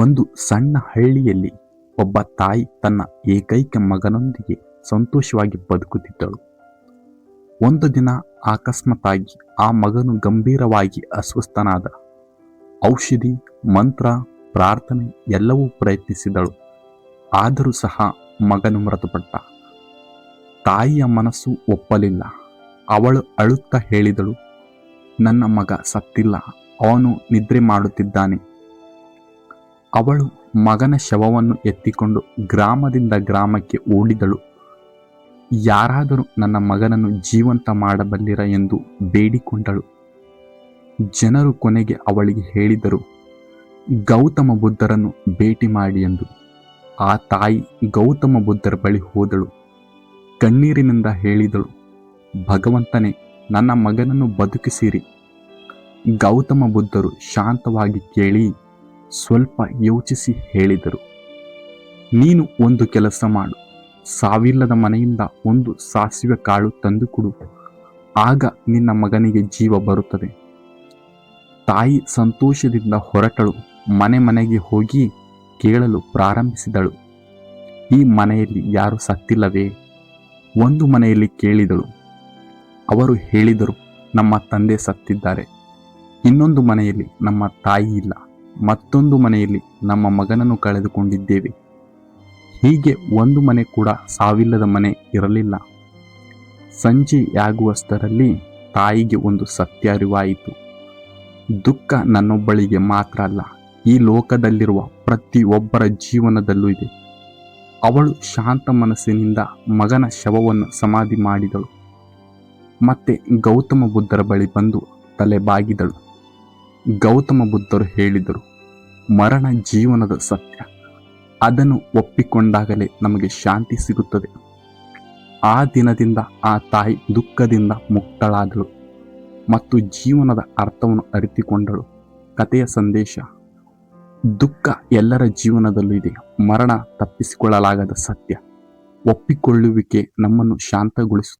ಒಂದು ಸಣ್ಣ ಹಳ್ಳಿಯಲ್ಲಿ ಒಬ್ಬ ತಾಯಿ ತನ್ನ ಏಕೈಕ ಮಗನೊಂದಿಗೆ ಸಂತೋಷವಾಗಿ ಬದುಕುತ್ತಿದ್ದಳು. ಒಂದು ದಿನ ಅಕಸ್ಮಾತ್ತಾಗಿ ಆ ಮಗನು ಗಂಭೀರವಾಗಿ ಅಸ್ವಸ್ಥನಾದ. ಔಷಧಿ, ಮಂತ್ರ, ಪ್ರಾರ್ಥನೆ ಎಲ್ಲವೂ ಪ್ರಯತ್ನಿಸಿದಳು. ಆದರೂ ಸಹ ಮಗನು ಮೃತಪಟ್ಟ. ತಾಯಿಯ ಮನಸ್ಸು ಒಪ್ಪಲಿಲ್ಲ. ಅವಳು ಅಳುತ್ತಾ ಹೇಳಿದಳು, ನನ್ನ ಮಗ ಸತ್ತಿಲ್ಲ. ಅವನು ನಿದ್ರೆ ಮಾಡುತ್ತಿದ್ದಾನೆ. ಅವಳು ಮಗನ ಶವವನ್ನು ಎತ್ತಿಕೊಂಡು ಗ್ರಾಮದಿಂದ ಗ್ರಾಮಕ್ಕೆ ಓಡಿದಳು. ಯಾರಾದರೂ ನನ್ನ ಮಗನನ್ನು ಜೀವಂತ ಮಾಡಬಲ್ಲಿರ ಎಂದು ಬೇಡಿಕೊಂಡಳು. ಜನರು ಕೊನೆಗೆ ಅವಳಿಗೆ ಹೇಳಿದರು, ಗೌತಮ ಬುದ್ಧರನ್ನು ಭೇಟಿ ಮಾಡಿ ಎಂದು. ಆ ತಾಯಿ ಗೌತಮ ಬುದ್ಧರ ಬಳಿ ಹೋದಳು. ಕಣ್ಣೀರಿನಿಂದ ಹೇಳಿದಳು, ಭಗವಂತನೇ, ನನ್ನ ಮಗನನ್ನು ಬದುಕಿಸಿರಿ. ಗೌತಮ ಬುದ್ಧರು ಶಾಂತವಾಗಿ ಕೇಳಿ ಸ್ವಲ್ಪ ಯೋಚಿಸಿ ಹೇಳಿದರು. ನೀನು ಒಂದು ಕೆಲಸ ಮಾಡು. ಸಾವಿಲ್ಲದ ಮನೆಯಿಂದ ಒಂದು ಸಾಸಿವೆ ಕಾಳು ತಂದುಕೊಡು ಆಗ ನಿನ್ನ ಮಗನಿಗೆ ಜೀವ ಬರುತ್ತದೆ. ತಾಯಿ ಸಂತೋಷದಿಂದ ಹೊರಟಳು. ಮನೆ ಮನೆಗೆ ಹೋಗಿ ಕೇಳಲು ಪ್ರಾರಂಭಿಸಿದಳು. ಈ ಮನೆಯಲ್ಲಿ ಯಾರು ಸತ್ತಿಲ್ಲವೇ? ಒಂದು ಮನೆಯಲ್ಲಿ ಕೇಳಿದಳು. ಅವರು ಹೇಳಿದರು, ನಮ್ಮ ತಂದೆ ಸತ್ತಿದ್ದಾರೆ. ಇನ್ನೊಂದು ಮನೆಯಲ್ಲಿ ನಮ್ಮ ತಾಯಿ ಇಲ್ಲ. ಮತ್ತೊಂದು ಮನೆಯಲ್ಲಿ ನಮ್ಮ ಮಗನನ್ನು ಕಳೆದುಕೊಂಡಿದ್ದೇವೆ. ಹೀಗೆ ಒಂದು ಮನೆ ಕೂಡ ಸಾವಿಲ್ಲದ ಮನೆ ಇರಲಿಲ್ಲ. ಸಂಜೆಯಾಗುವಷ್ಟರಲ್ಲಿ ತಾಯಿಗೆ ಒಂದು ಸತ್ಯ ಅರಿವಾಯಿತು ದುಃಖ ನನ್ನೊಬ್ಬಳಿಗೆ ಮಾತ್ರ ಅಲ್ಲ, ಈ ಲೋಕದಲ್ಲಿರುವ ಪ್ರತಿಯೊಬ್ಬರ ಜೀವನದಲ್ಲೂ ಇದೆ. ಅವಳು ಶಾಂತ ಮನಸ್ಸಿನಿಂದ ಮಗನ ಶವವನ್ನು ಸಮಾಧಿ ಮಾಡಿದಳು. ಮತ್ತೆ ಗೌತಮ ಬುದ್ಧರ ಬಳಿ ಬಂದು ತಲೆ ಬಾಗಿದಳು ಗೌತಮ ಬುದ್ಧರು ಹೇಳಿದರು, ಮರಣ ಜೀವನದ ಸತ್ಯ. ಅದನ್ನು ಒಪ್ಪಿಕೊಂಡಾಗಲೇ ನಮಗೆ ಶಾಂತಿ ಸಿಗುತ್ತದೆ. ಆ ದಿನದಿಂದ ಆ ತಾಯಿ ದುಃಖದಿಂದ ಮುಕ್ತಳಾದಳು ಮತ್ತು ಜೀವನದ ಅರ್ಥವನ್ನು ಅರಿತುಕೊಂಡಳು. ಕಥೆಯ ಸಂದೇಶ, ದುಃಖ ಎಲ್ಲರ ಜೀವನದಲ್ಲೂ ಇದೆ. ಮರಣ ತಪ್ಪಿಸಿಕೊಳ್ಳಲಾಗದ ಸತ್ಯ. ಒಪ್ಪಿಕೊಳ್ಳುವಿಕೆ ನಮ್ಮನ್ನು ಶಾಂತಗೊಳಿಸುತ್ತದೆ.